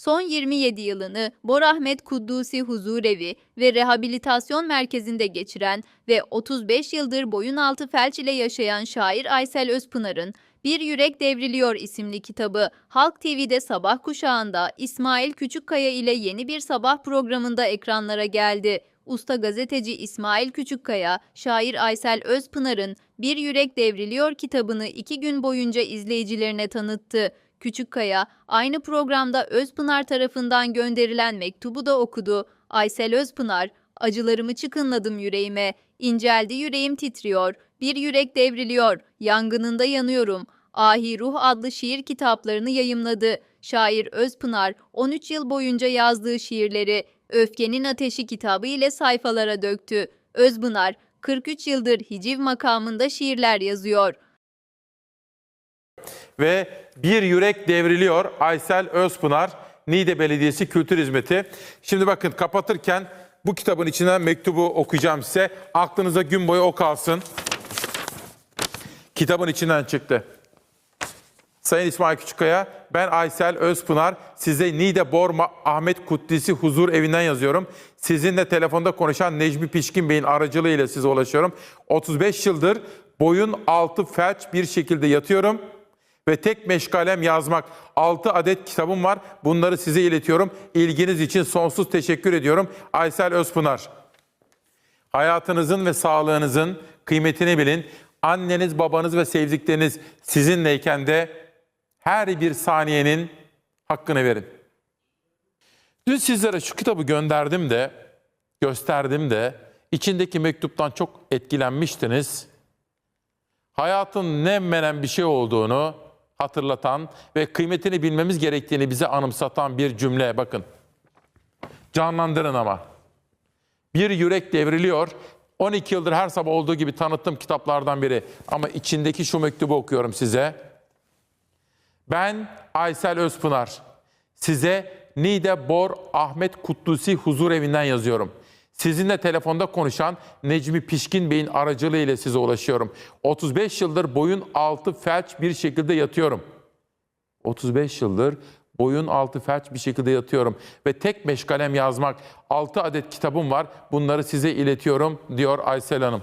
son 27 yılını Borahmet Kuddusi Huzurevi ve Rehabilitasyon Merkezi'nde geçiren ve 35 yıldır boyun altı felç ile yaşayan şair Aysel Özpınar'ın Bir Yürek Devriliyor isimli kitabı Halk TV'de sabah kuşağında İsmail Küçükkaya ile yeni bir sabah programında ekranlara geldi. Usta gazeteci İsmail Küçükkaya, şair Aysel Özpınar'ın Bir Yürek Devriliyor kitabını iki gün boyunca izleyicilerine tanıttı. Küçükkaya, aynı programda Özpınar tarafından gönderilen mektubu da okudu. Aysel Özpınar, acılarımı çıkınladım yüreğime, inceldi yüreğim titriyor, bir yürek devriliyor, yangınında yanıyorum. Ahi Ruh adlı şiir kitaplarını yayımladı. Şair Özpınar 13 yıl boyunca yazdığı şiirleri Öfkenin Ateşi kitabı ile sayfalara döktü. Özpınar 43 yıldır hiciv makamında şiirler yazıyor. Ve Bir Yürek Devriliyor Aysel Özpınar Niğde Belediyesi Kültür Hizmeti. Şimdi bakın kapatırken bu kitabın içinden mektubu okuyacağım size. Aklınıza gün boyu o kalsın. Kitabın içinden çıktı. Sayın İsmail Küçükkaya, ben Aysel Özpınar. Size Niğde Borma Ahmet Kuddisi Huzur Evi'nden yazıyorum. Sizinle telefonda konuşan Necmi Pişkin Bey'in aracılığıyla size ulaşıyorum. 35 yıldır boyun altı felç bir şekilde yatıyorum ve tek meşgalem yazmak. 6 adet kitabım var. Bunları size iletiyorum. İlginiz için sonsuz teşekkür ediyorum. Aysel Özpınar. Hayatınızın ve sağlığınızın kıymetini bilin. Anneniz, babanız ve sevdikleriniz sizinleyken de her bir saniyenin hakkını verin. Dün sizlere şu kitabı gönderdim de, gösterdim de, içindeki mektuptan çok etkilenmiştiniz. Hayatın ne menen bir şey olduğunu hatırlatan ve kıymetini bilmemiz gerektiğini bize anımsatan bir cümle bakın. Canlandırın ama. Bir yürek devriliyor. 12 yıldır her sabah olduğu gibi tanıttığım kitaplardan biri. Ama içindeki şu mektubu okuyorum size. Ben Aysel Özpınar. Size Niğde Bor Ahmet Kutlusi Huzur Evi'nden yazıyorum. Sizinle telefonda konuşan Necmi Pişkin Bey'in aracılığıyla size ulaşıyorum. 35 yıldır boyun altı felç bir şekilde yatıyorum. 35 yıldır boyun altı felç bir şekilde yatıyorum ve tek meşgalem yazmak. 6 adet kitabım var. Bunları size iletiyorum diyor Aysel Hanım.